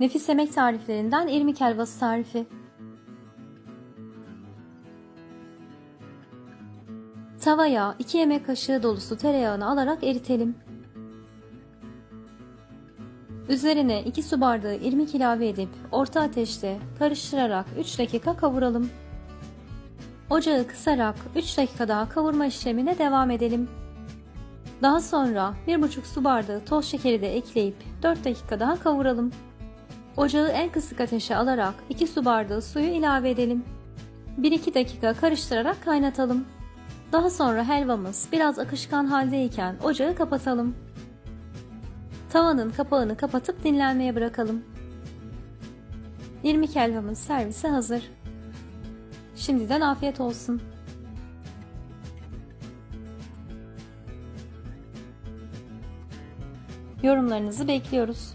Nefis yemek tariflerinden irmik helvası tarifi. Tavaya 2 yemek kaşığı dolusu tereyağını alarak eritelim. Üzerine 2 su bardağı irmik ilave edip orta ateşte karıştırarak 3 dakika kavuralım. Ocağı kısarak 3 dakika daha kavurma işlemine devam edelim. Daha sonra 1,5 su bardağı toz şekeri de ekleyip 4 dakika daha kavuralım. Ocağı en kısık ateşe alarak 2 su bardağı suyu ilave edelim. 1-2 dakika karıştırarak kaynatalım. Daha sonra helvamız biraz akışkan haldeyken ocağı kapatalım. Tavanın kapağını kapatıp dinlenmeye bırakalım. İrmik helvamız servise hazır. Şimdiden afiyet olsun. Yorumlarınızı bekliyoruz.